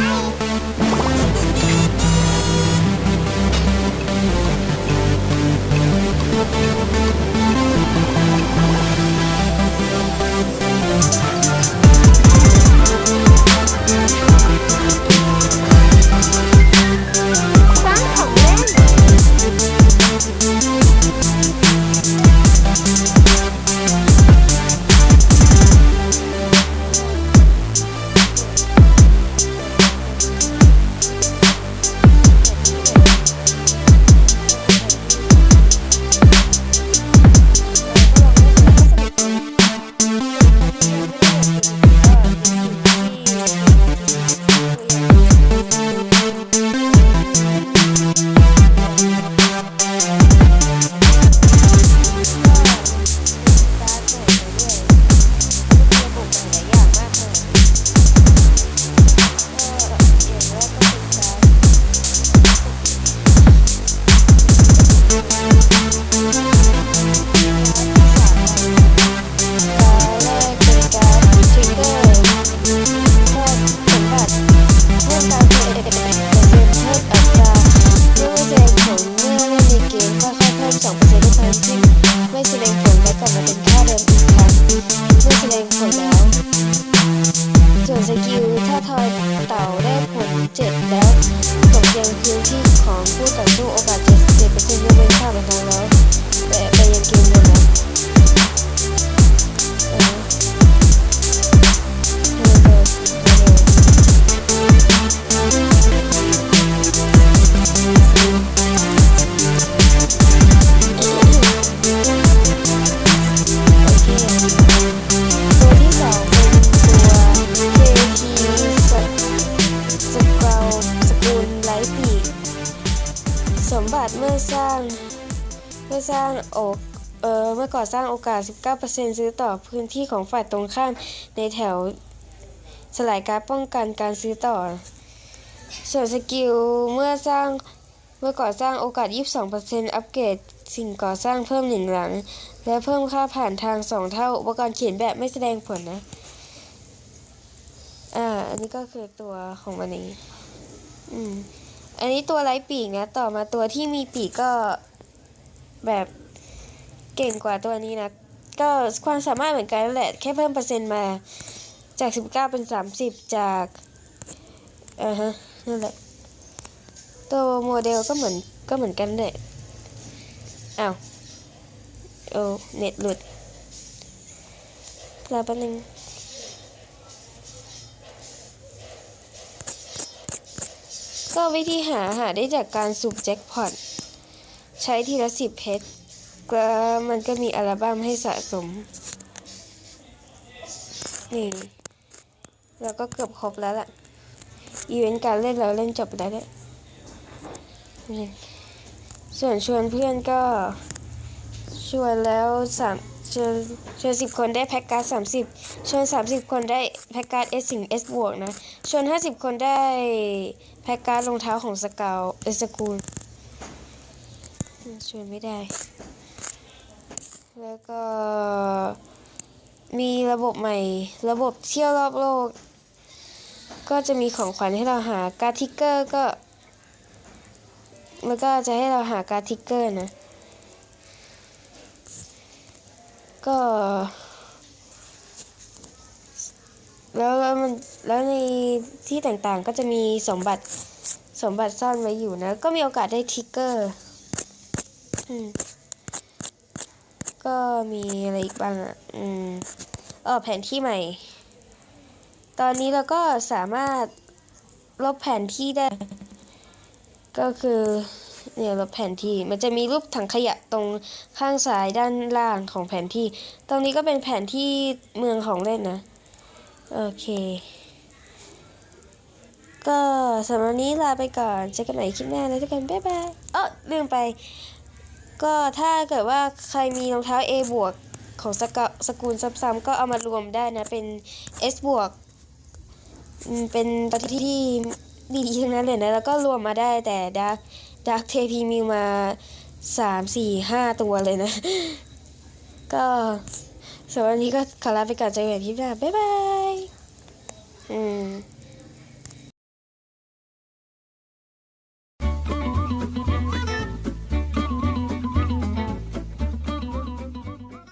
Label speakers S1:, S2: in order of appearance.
S1: ส ส่วนสกิลถ้าทอยเต่าได้ผล 7 แล้วตกยังพื้นที่ของผู้ต่อสู้โอกาส 70%ยกเว้น เมื่อสร้างโอกเออเมื่อก่อสร้างโอกาส 19%ซื้อต่อพื้นที่ของฝ่ายตรงข้ามในแถวสลายการป้องกันการซื้อต่อ ส่วนสกิลเมื่อสร้างเมื่อก่อสร้างโอกาส 22%อัปเกรดสิ่งก่อสร้างเพิ่มหนึ่งหลัง และเพิ่มค่าผ่านทางสองเท่า อุปกรณ์เขียนแบบไม่แสดงผลนะ อ่า อันนี้ก็คือตัวของมันเองอืม อันนี้ตัวไร้ปีกนะ ต่อมาตัวที่มีปีกก็ แบบเก่งกว่าตัวนี้นะ ก็ความสามารถเหมือนกันแหละ แค่เพิ่มเปอร์เซ็นต์มาจาก 19 เป็น 30 จากอ่าฮะนั่นแหละ ตัวโมเดลก็เหมือนก็เหมือนกันเลยอ้าวโอ้เน็ตหลุดรอแป๊บนึงก็วิธีหาหาได้จากการสุ่มแจ็คพอต ใช้ทีละสิบเพชรก็มันก็มีอัลบั้มให้สะสม นี่แล้วก็เกือบครบแล้วล่ะ อีเวนต์การเล่นเราเล่นจบแล้วเนี่ยส่วนชวนเพื่อนก็ชวนแล้วสามชวนชวนสิบคนได้แพ็กการ์ดสามสิบชวนสามสิบคนได้แพ็กการ์ดเอสสิงเอสบวกนะ ชวนห้าสิบคนได้แพ็กการ์ดรองเท้าของสเกาวเอสกูล ชวนไม่ได้ แล้วก็มีระบบใหม่ ระบบเที่ยวรอบโลก ก็จะมีของขวัญให้เราหาการ์ดทิกเกอร์ก็ แล้วก็จะให้เราหาการ์ดทิกเกอร์นะ ก็แล้วแล้วมันแล้วในที่ต่างๆก็จะมีสมบัติสมบัติซ่อนไว้อยู่นะ ก็มีโอกาสได้ทิกเกอร์ ก็มีอะไรอีกบ้างอะ อืมเออแผนที่ใหม่ ตอนนี้เราก็สามารถลบแผนที่ได้ ก็คือเนี่ยลบแผนที่ มันจะมีรูปถังขยะตรงข้างซ้ายด้านล่างของแผนที่ ตรงนี้ก็เป็นแผนที่เมืองของเล่นนะ โอเค ก็สำหรับนนี้ลาไปก่อนเจอกันใหม่คลิปหน้านะทุกคนบ๊ายบาย เออลืมไป ก็ถ้าเกิดว่าใครมีรองเท้า A บวกของสกะสกุลซ้ำๆก็เอามารวมได้นะ เป็น S บวกเป็นประเทศที่ดีๆทั้งนั้นเลยนะ แล้วก็รวมมาได้แต่ดาร์กดาร์กเทพีมีมาสามสี่ห้าตัวเลยนะ ก็สำหรับวันนี้ก็ขอลาไปก่อนเจอกันใหม่คลิปหน้าบ๊ายบาย อืม